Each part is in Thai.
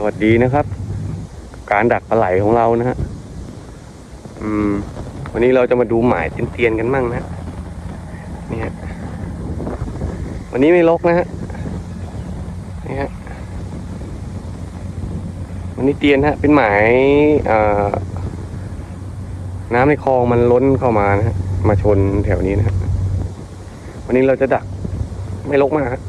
สวัสดีนะครับ การดักปลาไหลของเรานะฮะอืม วันนี้เราจะมาดูหมายเตียนๆกันมั่งนะนี่ฮะวันนี้ไม่ลกนะฮะนี่ฮะวันนี้เตียนฮะ เป็นหมายอ่อน้ำในคลองมันล้นเข้ามานะฮะมาชนแถวนี้นะฮะวันนี้เราจะดักไม่ลกมากฮะ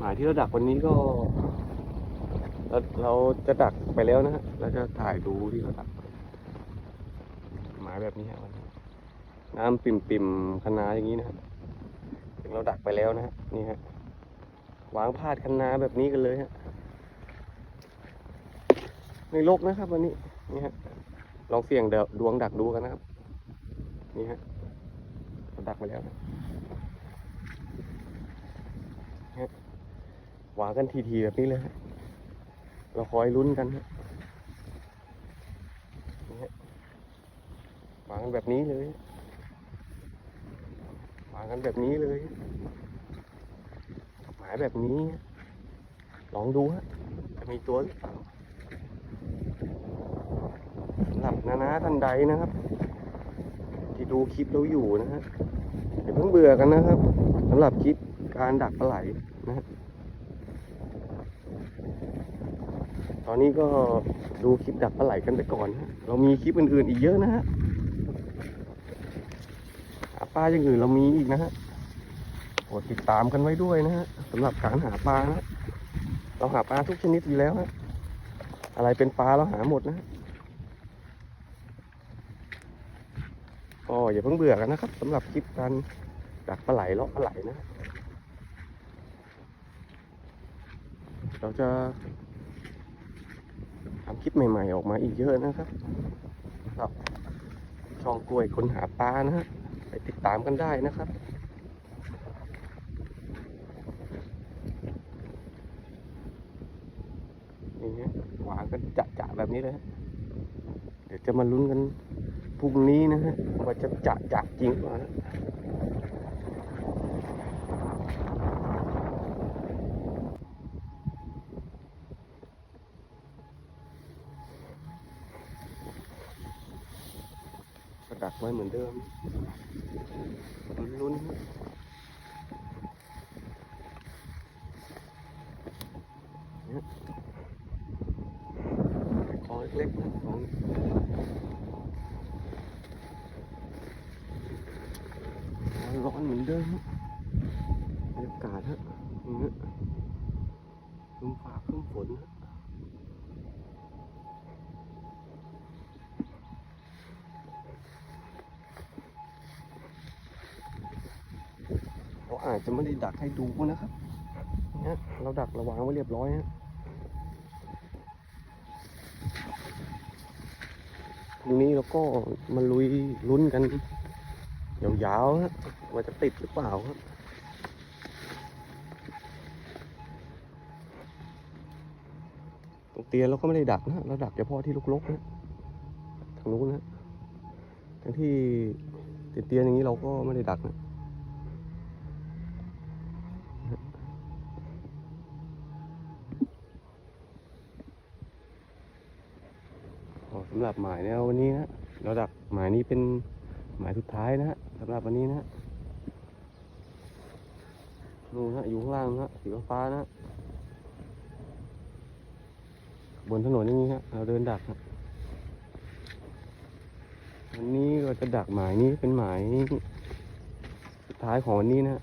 หมาย ที่เราดักวันนี้ก็ เราเราจะดักไปแล้วนะฮะเราจะถ่ายดูที่เราดักหมายแบบนี้ฮะวันนี้น้ำปิ่มปิ่มๆคะนาอย่างนี้นะฮะถึงเราดักไปแล้วนะฮะนี่ฮะวางพาดคะนาแบบนี้กันเลยฮะไม่ลกนะครับ วันนี้นี่ฮะลองเสี่ยงเดดวงดักดูกันนะครับ นี่ฮะเราดักไปแล้วนะ หวากันทีๆแบบนี้เลยฮะเราคอยลุ้นกันฮะนี่ฮะวางกันแบบนี้เลยหวางกันแบบนี้เลยหมายแบบนี้ ลองดูฮะจะมีตัวหรือเปล่าหรับนานาท่านใดนะครับ ที่ดูคลิปเราอยู่นะฮะอย่าเพิ่งเบื่อกันนะครับสำหรับคลิปการดักปลาไหลนะฮะ ตอนนี้ก็ดูคลิปดักปลาไหลกันไปก่อนฮะเรามีคลิปอื่นๆอีกเยอะนะฮะหาปลาอย่างอื่นเรามีอีกนะฮะโปรดติดตามกันไว้ด้วยนะฮะสำหรับการหาปลานะเราหาปลาทุกชนิดอยู่แล้วฮะอะไรเป็นปลาเราหาหมดนะฮะก็อย่าเพิ่งเบื่อกันนะครับสำหรับคลิปการดักปลาไหลเลาะปลาไหลนะเราจะ ทำคลิปใหม่ๆออกมาอีกเยอะนะครับครับช่องกล้วยคนหาปลานะฮะไปติดตามกันได้นะครับนี่ฮะหวางกันจะๆแบบนี้เลยฮะเดี๋ยวจะมาลุ้นกันพรุ่งนี้นะฮะว่าจะจะจะจริงหรือเปล่า กักไว้เหมือนเดิมลุ้นๆของเล็กๆนะของร้อนเหมือนเดิมบรรยากาศฮะนี่ฮะครึ้มฟ้าครึ้มฝนฮะ เราอาจจะไม่ไดักให้ดูนะครับเนี่ยเราดักระวางไว้เรียบร้อยฮะทีนี้เราก็มาลุยลุ้นกันยาวๆฮะว่าจะติดหรือเปล่าครับตรงเตียนเราก็ไม่ได้ดักนะเราดักเฉพาะที่ลุกๆนะทางนู้นนะทั้งที่เตียนๆอย่างนี้เราก็ไม่ได้ดักนะ อ๋อสำ หรับหมายเนี่ยวันนี้นะเราดักหมายนี้เป็นหมายสุดท้ายนะฮะสำหรับวันนี้นะฮะนู่นฮะอยู่ข้างล่างนะฮะสีฟ้านะ บนถนนอย่างนี้ฮะเราเดินดักวันนี้เราจะดักหมายนี้เป็นหมายสุดท้ายของวันนี้นะ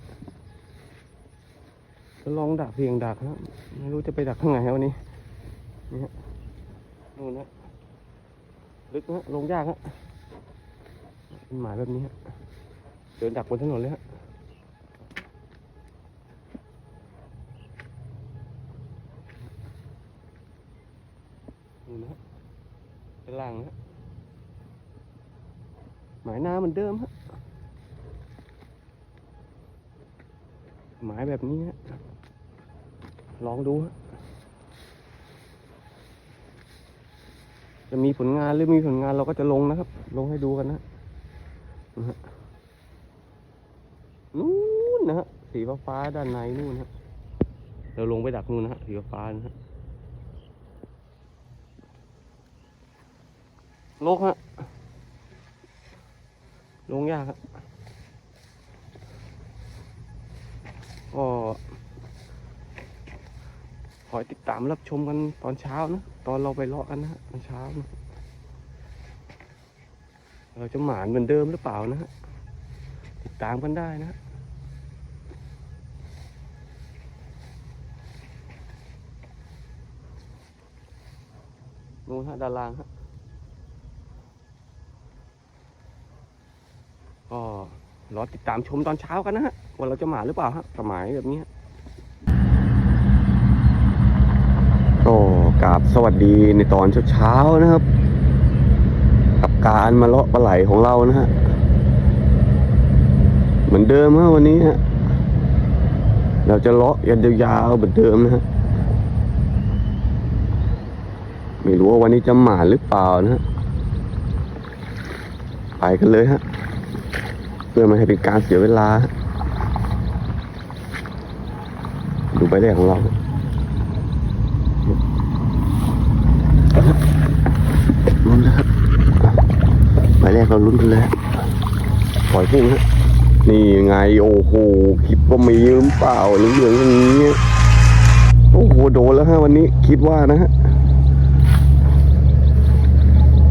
จะลองดักเพียงดักฮะไม่รู้จะไปดักทางไหนวันนี้นี่ฮะนู่นนะ ลึกฮะลงยากฮะเป็นหมายแบบนี้ฮะเดินดักบนถนนเลยฮะนี่นะฮะเป็นล่างนะฮะหมายหน้าเหมือนเดิมฮะหมายแบบนี้ฮะลองดูฮะ จะมีผลงานหรือมีผลงานเราก็จะลงนะครับ ลงให้ดูกันนะนะฮะนะฮะสีฟ้าด้านในนู่นฮะเราลงไปดักนู่นนะฮะสีฟ้านะฮะลกฮะลงยากครับก็คอยติดตามรับชมกันตอนเช้านะ ตอนเราไปเลาะกันนะฮะตอนเช้า เราจะหมานเหมือนเดิมหรือเปล่านะฮะติดตามกันได้นะฮะนู่นฮะด้านล่างฮะก็รอติดตามชมตอนเช้ากันนะฮะว่าเราจะหมาหรือเปล่าฮะสมัยแบบนี้ฮะก็ก ราบสวัสดีในตอนเช้าๆนะครับ กับการมาเลาะปลาไหลของเรานะฮะเหมือนเดิมฮะวันนี้ฮะเราจะเลาะยันยาวๆเหมือนเดิมนะฮะไม่รู้ว่าวันนี้จะหมาหรือเปล่านะฮะไปกันเลยฮะเพื่อไม่ให้เป็นการเสียเวลา ดูใบแรกของเรา ลุ้นนะครับใบแรกเราลุ้นกันเลยฮะปล่อยพุ่งฮะนี่ไงโอ้โหคิดว่ามีหรือเปล่าเหลืองอย่างนี้โอ้โหโดนแล้วฮะวันนี้คิดว่านะฮะ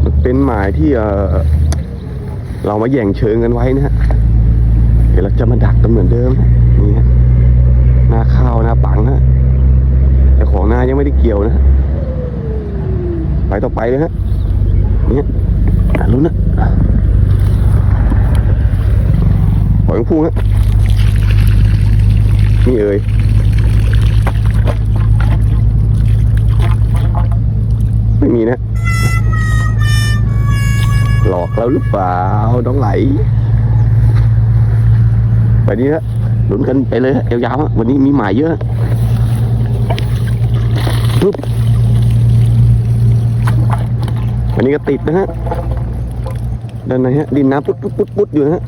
มันเป็นหมายที่เออเรามาแย่งเชิงกันไว้นะฮะเดี๋ยวเราจะมาดักกันเหมือนเดิมนี่ฮะหน้าข้าวหน้าปังฮะแต่ของหน้ายังไม่ได้เกี่ยวนะฮะ ไปต่อไปเลยฮะเนี่ยลุ้นนะปล่อยมันพุ่งฮะนี่เอ่ยไม่มีนะ หลอกเราหรือเปล่าน้องไหล ไปนี้ฮะลุ้นกันไปเลยฮะยาวๆฮะวันนี้มีหมายเยอะปุ๊บวั นนี้ก็ติดนะฮะด้านในฮะดินน้ำปุ๊ดปุ๊ดปุ๊ดปุ๊ดอยู่นะฮะ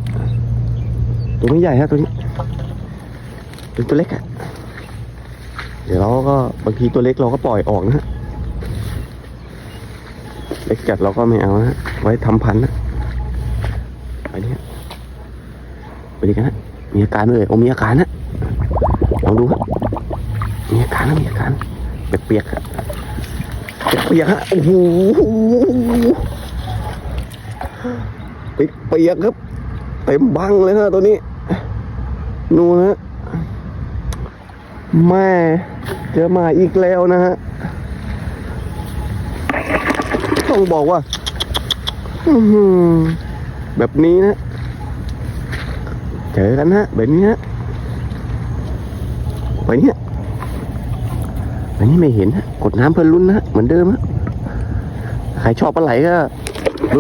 ตัวไม่ใหญ่ฮะตัวนี้เป็นตัวเล็กอะเดี๋ยวเราก็บางทีตัวเล็กเราก็ปล่อยออกนะฮะเล็กจัดเราก็ไม่เอานะฮะไว้ทำพันธุ์นะไปนี่ไปดีกันฮะมีอาการเลยโอ้มีอาการนะลองดูฮะมีอาการนะมีอาการเปียกๆฮะ เปียกฮะโอ้โหเปียกครับเต็มบังเลยฮะตัวนี้นูนฮะแม่เจอมาอีกแล้วนะฮะ ต้องบอกว่าแบบนี้นะ เจอกันฮะแบบนี้ฮะไปเนี้ย อันนี้ไม่เห็นฮะกดน้ำเพื่อลุ้นนะเหมือนเดิมฮะใครชอบปลาไหลก็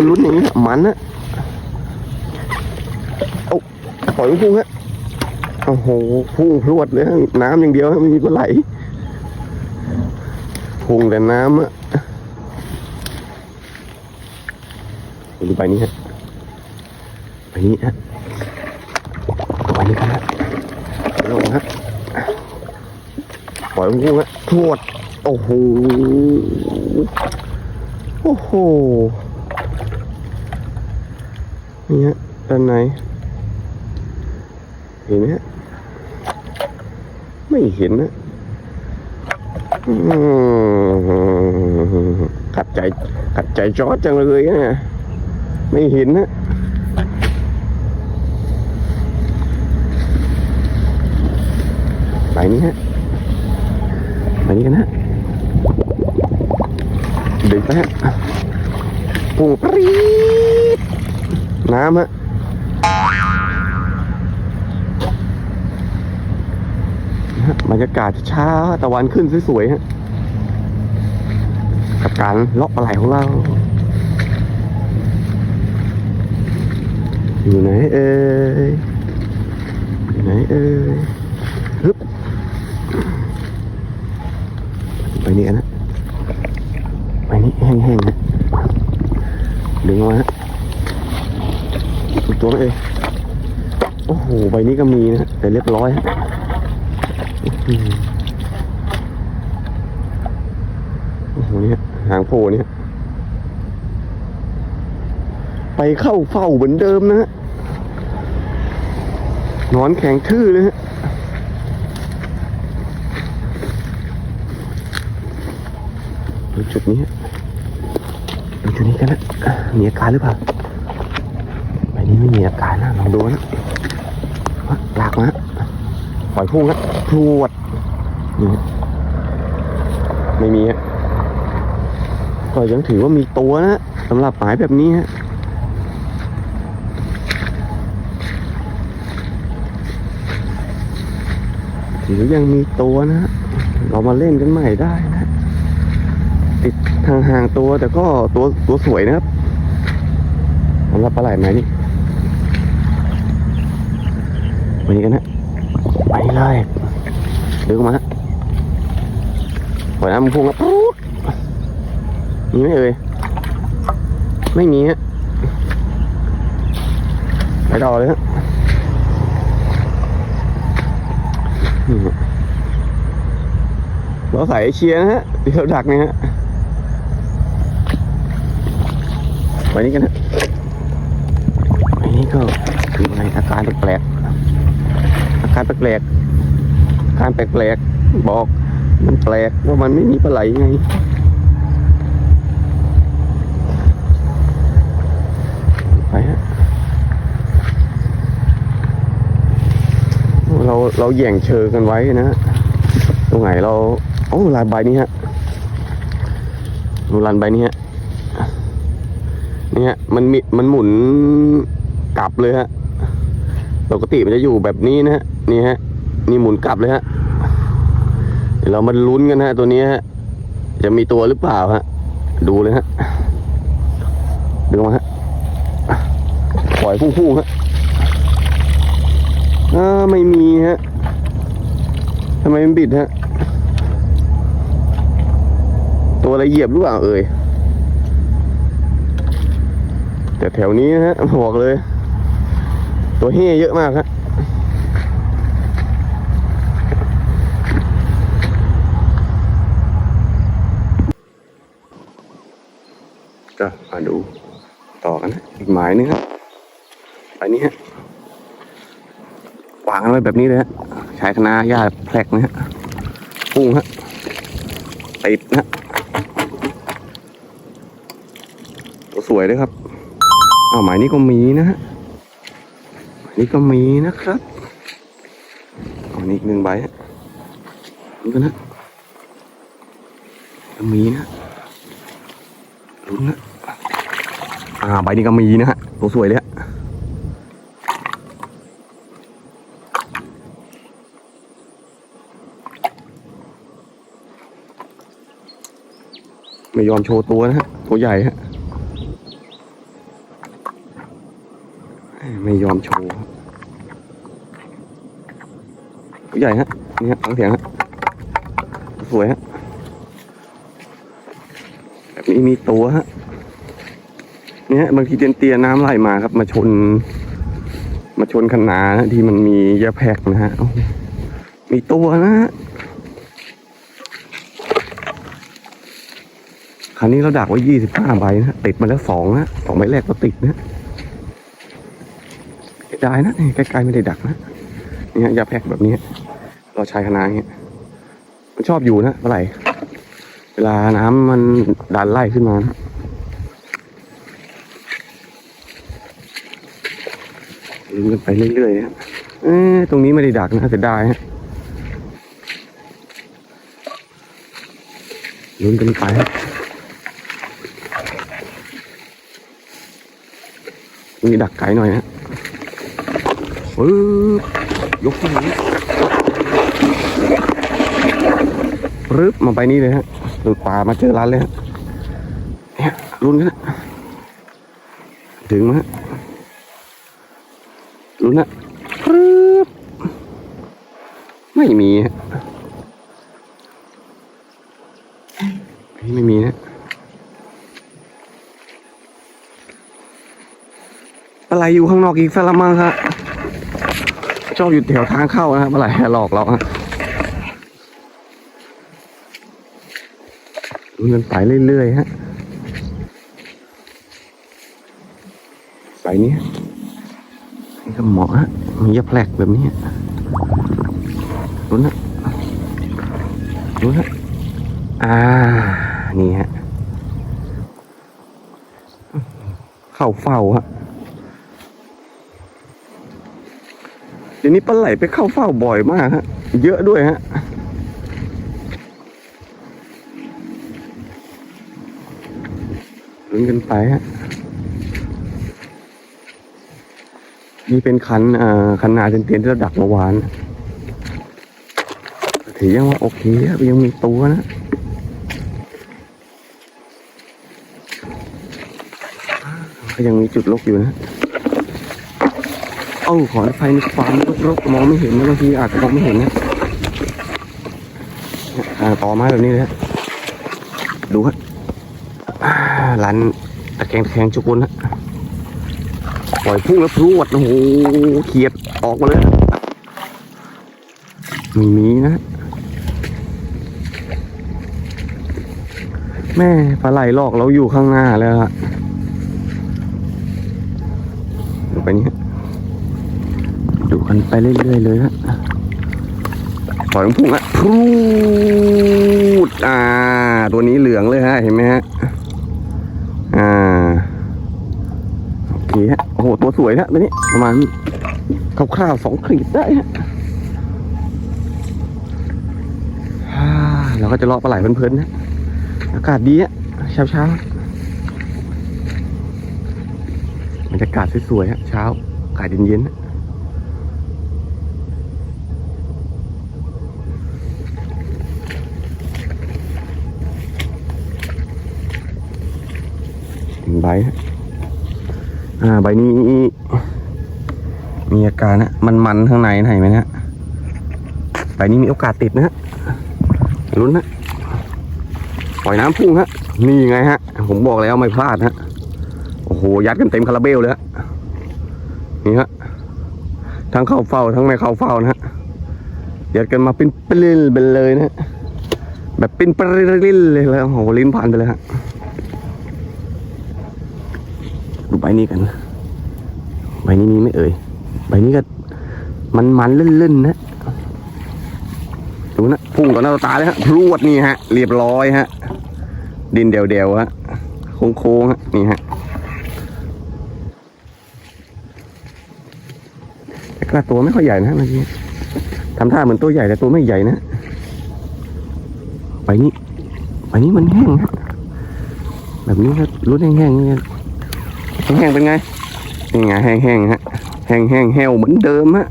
ลุ้นๆอย่างนี้มันนะปล่อยมุ่งฮะโอ้โหพุ่งพรวดเลยน้ำอย่างเดียวไม่มีปลาไหลพุ่งแต่น้ำอะดูไปนี้ฮะไปนี้ฮะไปนี้กันฮะลงฮะ อยมันพุ่งฮะพรวด โอ้โห โอ้โห นี่ฮะด้านในเห็นไหมฮะ ไม่เห็นนะอืมขัดใจขัดใจจอดจังเลยนะไม่เห็นนะไปนี้ฮะ ไปนี้กันฮะดึกไปฮะปุ่งปรีดน้ำฮะบรรยากาศเช้าตะวันขึ้นสวยๆฮะกับการเลาะปลาไหลของเรา อยู่ไหนเอ่ยอยู่ไหนเอ่ยฮึบไป นี่กันนะไปนี่แห้งๆนะดึงมาฮะตัวไหมเอ่ยโอ้โหใบนี้ก็มีนะแต่เรียบร้อยฮะโอ้โหเนี่ยหางโผล่เนี่ยไปเข้าเฝ้าเหมือนเดิมนะฮะนอนแข็งทื่อเลยฮะ จุดนี้ดูจุดนี้กันนะมีอาการหรือเปล่าใบนี้ไม่มีอาการนะลองดูนะฮะลากมาฮะปล่อยพุ่งฮะพรวดนี่ไม่มีฮะก็ยังถือว่ามีตัวนะสำหรับหมายแบบนี้ฮะถือยังมีตัวนะเรามาเล่นกันใหม่ได้นะ ติดห่างๆตัว แต่ก็ตัวตัวสวยนะครับสำหรับปลาไหลไหมนี่ไปกันนะไปเลยดึงมาฮะปล่อยน้ำพุ่งแล้วปุ๊บมีไหมเอ่ยไม่มีฮะไปต่อเลยฮะเราใส่เชียร์นะฮะเดี๋ยวดักเนี่ยฮะ วันนี้กันนะวันนี้ก็คือไงอาการแปลกๆอาการแปลกๆอาการแปลกๆบอกมันแปลกว่ามันไม่มีปลาไหลไงไปฮะเราเราแย่งเชิงกันไว้นะฮะตรงไหนเราโอ้ลานใบนี้ฮะดูลานใบนี้ฮะ เนี่ยมันมีมันหมุนกลับเลยฮะ ปกติมันจะอยู่แบบนี้นะฮะ นี่ฮะ นี่หมุนกลับเลยฮะ เดี๋ยวเรามาลุ้นกันฮะ ตัวนี้ฮะ จะมีตัวหรือเปล่าฮะ ดูเลยฮะ ดึงมาฮะ ปล่อยพุ่งๆฮะอ่าไม่มีฮะทำไมมันบิดฮะ ตัวอะไรเหยียบหรือเปล่าเอ่ย แต่แถวนี้นะฮะบอกเลย ตัวเฮ่เยอะมากฮะก็มาดูต่อกันนะอีกหมายนึงฮะอันนี้ฮะวางเอาไว้แบบนี้เลยฮะชายคณะหญ้าแพรกนะฮะพุ่งฮะติดนะฮะตัวสวยเลยครับ เอาหมายนี้ก็มีนะฮะหมายนี้ก็มีนะครับเอาอันนี้อีกหนึ่งใบฮะนี่ก็นะก็มีนะลุ้นนะอ่าใบนี้ก็มีนะฮะตัวสวยเลยฮะไม่ยอมโชว์ตัวนะฮะตัวใหญ่ฮะ ไม่ยอมโชว์ครับตัวใหญ่ฮะ นี่ฮะฟังเสียงฮะ สวยฮะ แบบนี้มีตัวฮะ นี่ฮะ บางทีเตียนเตียน้ำไหลมาครับ มาชน มาชนคันนานะที่มันมียาแพรกนะฮะ มีตัวนะฮะคราวนี้เราดักไว้ยี่สิบห้าใบนะติดมาแล้วสองนะสองใบแรกก็ติดนะ เสียดายนะใกล้ๆไม่ได้ดักนะเนี่ฮะยาแพกแบบนี้เราใช้คณะอย่างเงี้ยมันชอบอยู่นะเมื่อไหร่เวลาน้ำมันดันไล่ขึ้นมานะลุ้นกันไปเรื่อยๆฮะเอ๊ะตรงนี้ไม่ได้ดักนะเสียดายฮะลุ้นกันไปมีดักไกลหน่อยฮะ ปึ๊บยกขึ้นอย่างนี้ปึ๊บมาไปนี่เลยฮะหลุดป่ามาเจอร้านเลยฮะเนี่ยรุนกันนะถึงมาฮะรุนนะปึ๊บไม่มีฮะไม่มีนะอะไรอยู่ข้างนอกอีกสละมังครับ ชอบอยู่แถวทางเข้านะปลาไหลหลอกเราฮะมันไปเรื่อยๆฮะไปนี้นี่ก็เหมาะฮะมียาแพลกแบบนี้รุ้นฮะรุ้นฮะอ่า นี่ฮะ เข้าเฝ้าฮะ ดี๋ยวนี้ปลาไหลไปเข้าเฝ้าบ่อยมากฮะ เยอะด้วยฮะ ลุ้นกันไปฮะ นี่เป็นคันอ่าคันนาเตียนๆที่เราดักเมื่อวานถือยังว่าโอเคครับยังมีตัวนะก็ยังมีจุดลกอยู่นะ เอ้าขอไฟในฟามรกๆมองไม่เห็นนะบางทีอาจจะมองไม่เห็นนะต่อม้แบบนี้เลยฮะดูฮะร้านตะแคงตะแคงจุกุนฮะปล่อยพุ่งแล้วพรวดโอ้โหเขียดออกมาเลยมีมีนะแม่ปลาไหลลอกเราอยู่ข้างหน้าแล้วฮะดูไปนี่ันไปเรื่อยๆเลยฮะปล่อยมันพุ่งฮะพรูดอ่า ตัวนี้เหลืองเลยฮะ เห็นไหมฮะ อ่า โอเคฮะ โอ้โห ตัวสวยฮะตัวนี้ ประมาณคร่าวๆสองขีดได้ฮะอ่าเราก็จะเลาะปลาไหลเพลินๆนะ อากาศดีฮะเช้าๆบรรยากาศสวยๆฮะเช้า อากาศเย็นๆฮะถึง ใบฮะอ่า ใบนี้ มีอาการนะ มันๆข้างในนะเห็นไหมฮะใบนี้มีโอกาสติดนะฮะลุ้นนะปล่อยน้ำพุ่งฮะ นี่ไงฮะ ผมบอกแล้วไม่พลาดฮะ โอ้โห ยัดกันเต็มคาราเบลเลยฮะ นี่ฮะ ทั้งเข้าเฝ้าทั้งไม่เข้าเฝ้านะฮะ ยัดกันมาเป็นปลิ้นไปเลยนะ แบบเป็นปลิ้นเลยแล้วโอ้โหลิ้นพันไปเลยฮะ ดู ใบนี้กัน ใบนี้มีไม่เอ่ย ใบนี้ก็มันมันลื่นๆนะดูนะพุ่งต่อหน้าต่อตาเลยฮะพรวดนี่ฮะ เรียบร้อยฮะ ดินเดียวๆฮะ โค้งๆฮะ นี่ฮะแต่กระตัวไม่ค่อยใหญ่นะเมื่อกี้ทำท่าเหมือนตัวใหญ่แต่ตัวไม่ใหญ่นะไปนี้ไปนี้มันแห้งฮะแบบนี้ก็รุ่นแห้งๆนี่ แห้งๆเป็นไงนี่ไงแห้งๆฮะแห้งแห้งๆแห้วเหมือนเดิมฮะ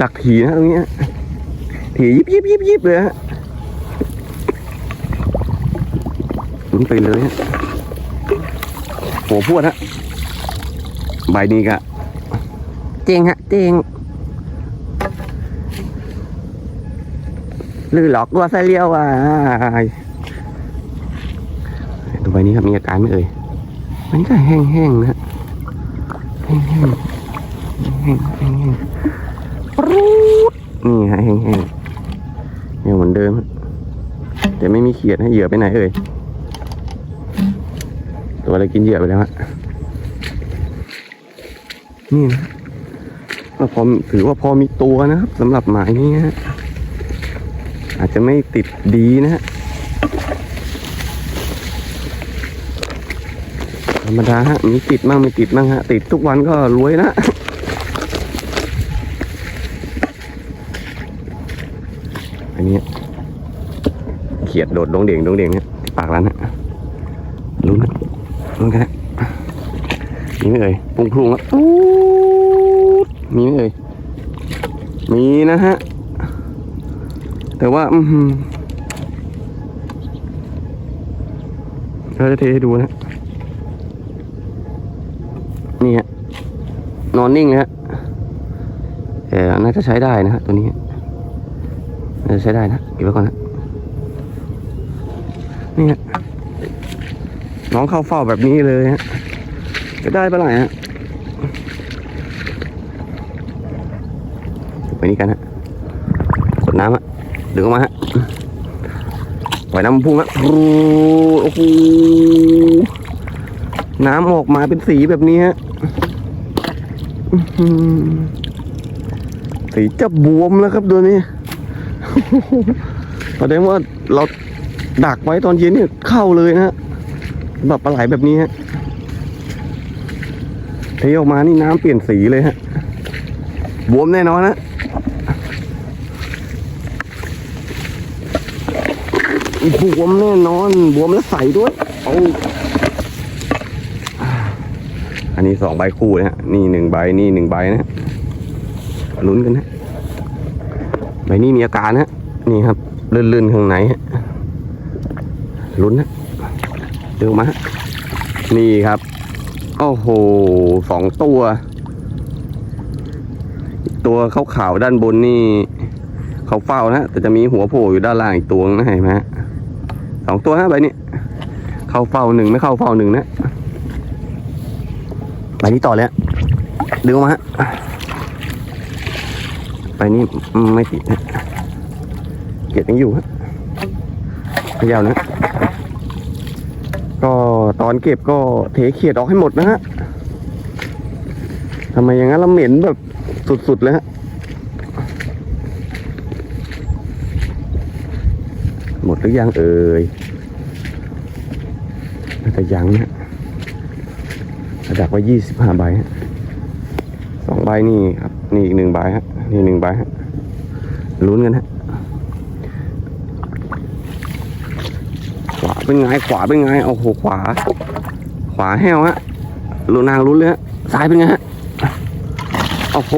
ดักถีนะตรงนี้ถียิบยิบยิบยิบเลยฮะลุนไปเลยฮะโหพวดฮะใบนี้ก็เจงฮะเจงลือหลอกตัวไซเลียวอะ นี้ครับมีอาการไหมเอ่ยใบนี้ก็แห้งๆนะฮะแห้งๆแห้งๆแห้งๆแห้งๆปรูดนี่ฮะแห้งๆยังเหมือนเดิมแต่ไม่มีเขียดให้เหยื่อไปไหนเอ่ยตัวอะไรกินเหยื่อไปแล้วฮะนี่นะก็พอถือว่าพอมีตัวนะครับสำหรับหมายนี้ฮะอาจจะไม่ติดดีนะฮะ รรมดาฮะมีติดมั่งไม่ติดมั่งฮะ ติดทุกวันก็รวยนะอันนี้เขียดโดดดงเด่งดงเด่งเนี่ยปากร้านฮะลุ้นะลุ้นกันนะมีไหมเอ่ยพุงพรุงแล้วมีไหมเอ่ยมีนะฮะ แต่ว่าอืเราจะเทให้ดูนะ นี่ฮะนอนนิ่งเลยฮะแต่น่าจะใช้ได้นะฮะตัวนี้น่าจะใช้ได้นะเก็บไว้ก่อนนะนี่ฮะน้องเข้าเฝ้าแบบนี้เลยฮะจะได้ปะไหนฮะไปนี่กันฮะกดน้ำฮะดึงออกมาฮะปล่อยน้ำพุ่งฮะโอ้โหน้ำออกมาเป็นสีแบบนี้ฮะ สีจะบวมแล้วครับตัวนี้แสดงว่าเราดักไว้ตอนเย็นเนี่ยเข้าเลยนะฮะแบบปลาไหลแบบนี้ฮะเทออกมานี่น้ำเปลี่ยนสีเลยฮะบวมแน่นอนนะบวมแน่นอนบวมแล้วใสด้วยเอา อันนี้สองใบคู่นะฮะ นี่หนึ่งใบ นี่หนึ่งใบนะลุ้นกันนะ ใบนี้มีอาการนะ นี่ครับลื่นๆข้างในฮะลุ้นนะเร็วมา นี่ครับ โอ้โห สองตัว ตัวขาวๆด้านบนนี่เขาเฝ้านะแต่จะมีหัวโผล่อยู่ด้านล่างอีกตัวนึงนะเห็นไหมะสองตัวฮะใบนี้ เข้าเฝ้าหนึ่งไม่เข้าเฝ้าหนึ่งนะ ใบนี้ต่อเลยฮะดึงออกมาฮะใบนี้ไม่ติดนะเกียดยังอยู่ฮะพยายามนะ ก็ตอนเก็บก็เทเขียดออกให้หมดนะฮะทำไมอย่างนั้นเราเหม็นแบบสุดๆเลยฮะหมดหรือยังเอ่ยน่าจะยังนะระ ดับไว้ยี่สิบห้าใบฮะสองใบนี่ครับนี่อีกหนึ่งใบฮะนี่หนึ่งใบฮะลุ้นกันฮะขวาเป็นไงขวาเป็นไงโอ้โหขวา ขวาแห้วฮะลุนางลุ้นเลยฮะซ้ายเป็นไงฮะโอ้โห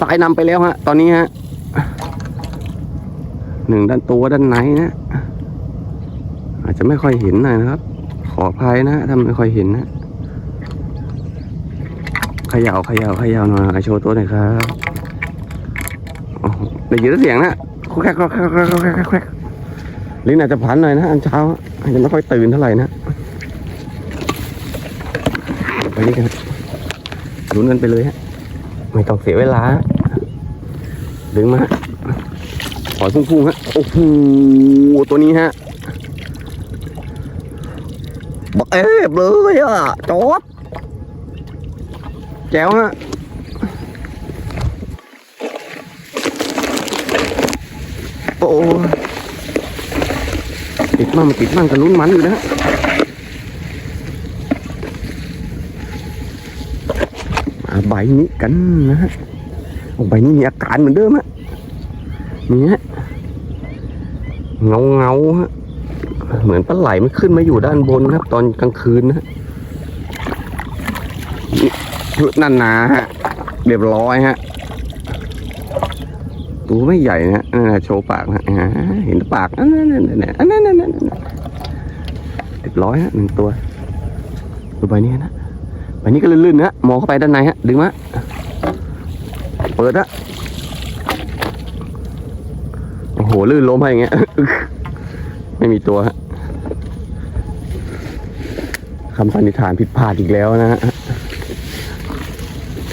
ซ้ายนำไปแล้วฮะตอนนี้ฮะหนึ่งด้านตัวด้านในนะอาจจะไม่ค่อยเห็นหน่อยนะครับ ขออภัยนะถ้าไม่ค่อยเห็นนะ ขย่าเขย่าเขย่าหน่อยโชว์ตัวหน่อยครับได้ยินเสียงนะครกแคกครกแคกครกแครกแคกลิ้นอาจจะพันหน่อยนะอันเช้าอาจจะไม่ค่อยตื่นเท่าไหร่นะไปนี่กันลุ้นกันไปเลยฮะไม่ต้องเสียเวลาดึงมาฮะขอยพุ่งๆฮะโอ้โหตัวนี้ฮะบักเอฟเลยอะจอด แจ๋วฮะโอ้ติดมั่งไม่ติดมั่งกันลุ้นมันอยู่นะฮะมาใบนี้กันนะฮะใบนี้มีอาการเหมือนเดิมฮะนี่ฮะเงาเงาฮะเหมือนปลาไหลมันขึ้นมาอยู่ด้านบนครับ ตอนกลางคืนนะฮะ นั่นนาฮะเรียบร้อยฮะตัวไม่ใหญ่นะนั่นนะโชว์ปากนะเห็นปากอันนั้นนั่นนั่นอันนั้นนั่นนั่นเรียบร้อยฮะหนึ่งตัวดูใบนี้นะใบนี้ก็ลื่นๆนะมองเข้าไปด้านในฮะดึงมาเปิดฮะโอ้โหลื่นล้มไปอย่างเงี้ยไม่มีตัวฮะคำสันนิษฐานผิดพลาดอีกแล้วนะฮะ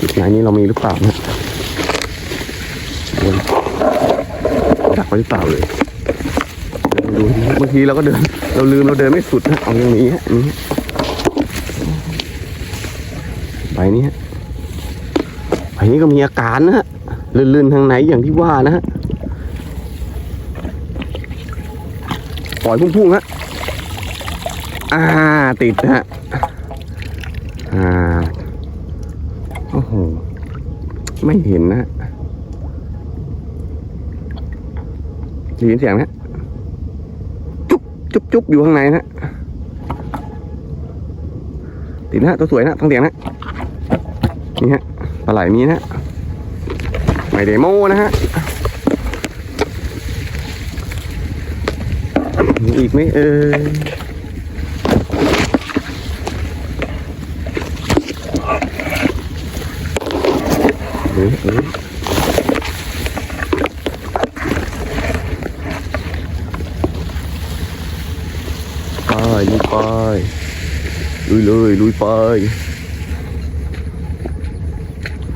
จุดไหนนี้เรามีหรือเปล่านะโอ้ยดักไว้หรือเปล่าเลยดูบางทีเราก็เดิน เราลืมเราเดินไม่สุดนะเอาอย่างนี้ฮะอันนี้ใบนี้ฮะใบนี้ก็มีอาการนะฮะลื่นๆทางไหนอย่างที่ว่านะฮะปล่อยพุ่งๆฮะอ่าติดฮะ อ่า โอ้โห ไม่เห็นนะได้ยินเสียงนะจุ๊บจุ๊บจุ๊บอยู่ข้างในนะติดนะตัวสวยนะทั้งเสียงนะนี่ฮะปลาไหลมีนะไม่ได้โม้นะฮะมีอีกไหมเออยเอ้ย ไปลุยไปลุยเลยลุยไป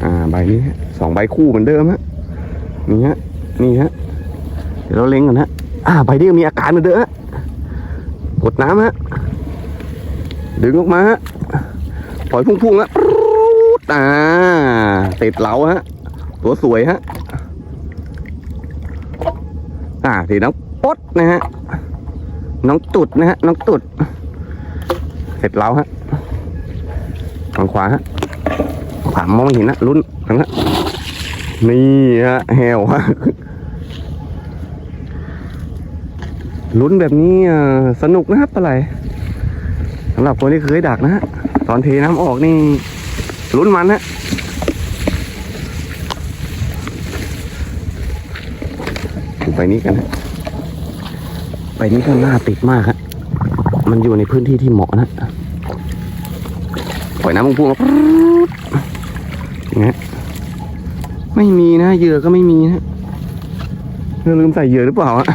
อ่าใบนี้สองใบคู่เหมือนเดิมฮะนี่ฮะนี่ฮะเดี๋ยวเราเล็งก่อนฮะอ่าใบนี้มีอาการเหมือนเดิมฮะกดน้ำฮะดึงออกมาฮะปล่อยพุ่งๆฮะ อ่าติดเหลาฮะ ตัวสวยฮะ อ่าสีน้องปดนะฮะ น้องตุดนะฮะ น้องตุด เสร็จแล้วฮะฝั่งขวาฮะ ขวามองไม่เห็นนะลุ้นทางฮะ นี่ฮะแหวฮะลุ้นแบบนี้อ่าสนุกนะครับปลาไหลสำหรับคนที่เคยดักนะฮะ ตอนเทน้ำออกนี่ ลุ้นมันฮะดูไปนี้กันฮะไปนี้ก็น่าติดมากฮะมันอยู่ในพื้นที่ที่เหมาะนะปล่อยน้ำพุ่งๆมาปรู๊ดอย่างเงี้ยไม่มีนะเหยื่อก็ไม่มีนะเราลืมใส่เหยื่อหรือเปล่าอะ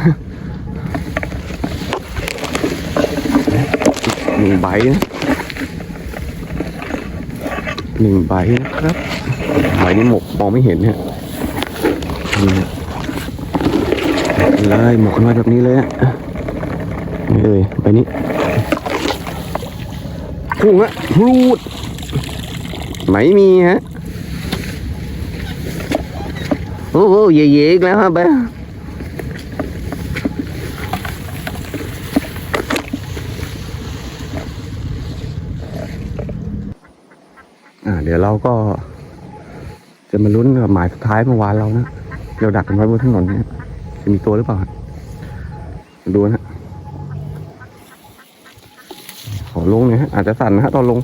หนึ่งใบนะ หนึ่งใบนะครับใบนี้หมกมองไม่เห็นเนี่ยนี่ฮะเลยหมกมาแบบนี้เลยอะนี่เลยใบนี้พุ่งฮะพรูดไม่มีฮะ โอ้โหเย่ๆอีกแล้วฮะเบ้อ่า เดี๋ยวเราก็ จะมาลุ้นกับหมายสุดท้ายเมื่อวานเรานะเราดักกันไว้บนถนนเนี่ยจะมีตัวหรือเปล่าฮะมาดูนะขอลงหน่อยฮะอาจจะสั่นนะฮะตอนลง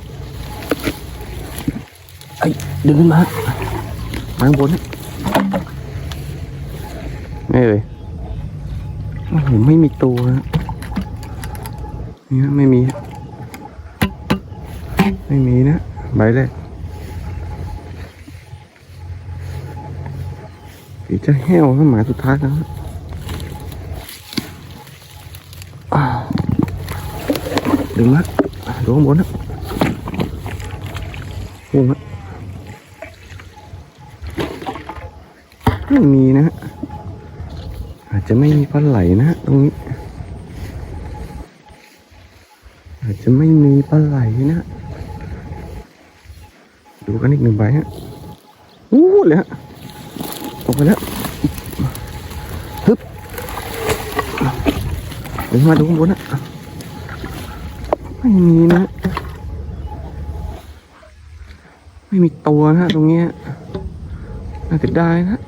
ไอ้ยดึงขึ้นมามาข้างบนฮะไม่เลยโอ้โหไม่มีตัวฮะนี่ฮะไม่มีฮะไม่มีนะใบแรก สีจะแห้วฮะหมาสุดท้ายแล้วฮะดึงมาดูข้างบนฮะพุ่งฮะไม่มีนะฮะอาจจะไม่มีปลาไหลนะตรงนี้ อาจจะไม่มีปลาไหลนะฮะดูกันอีกหนึ่งใบฮะอู้เลยฮะ ออกไปแล้วฮึบเดี๋ยวมาดูข้างบนฮะไม่มีนะ ไม่มีตัวนะฮะตรงนี้น่าเสียดายนะ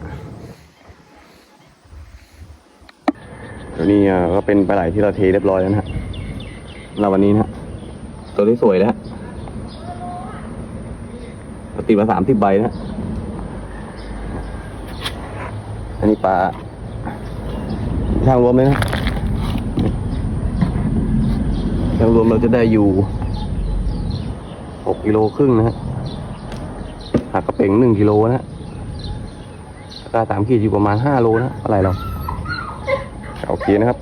ตัวนี้อะก็เป็นปลาไหลที่เราเทเรียบร้อยแล้วนะฮะเราวันนี้นะตัวที่สวยแล้วติดมาสามสิบใบนะฮะ อันนี้ปลาทางรวมเลยนะทางรวมเราจะได้อยู่หกกิโลครึ่งนะฮะหากกระเป่งหนึ่งกิโลนะฮะราคาสามขีดอยู่ประมาณห้าโลนะอะไรเราโอเคนะครับ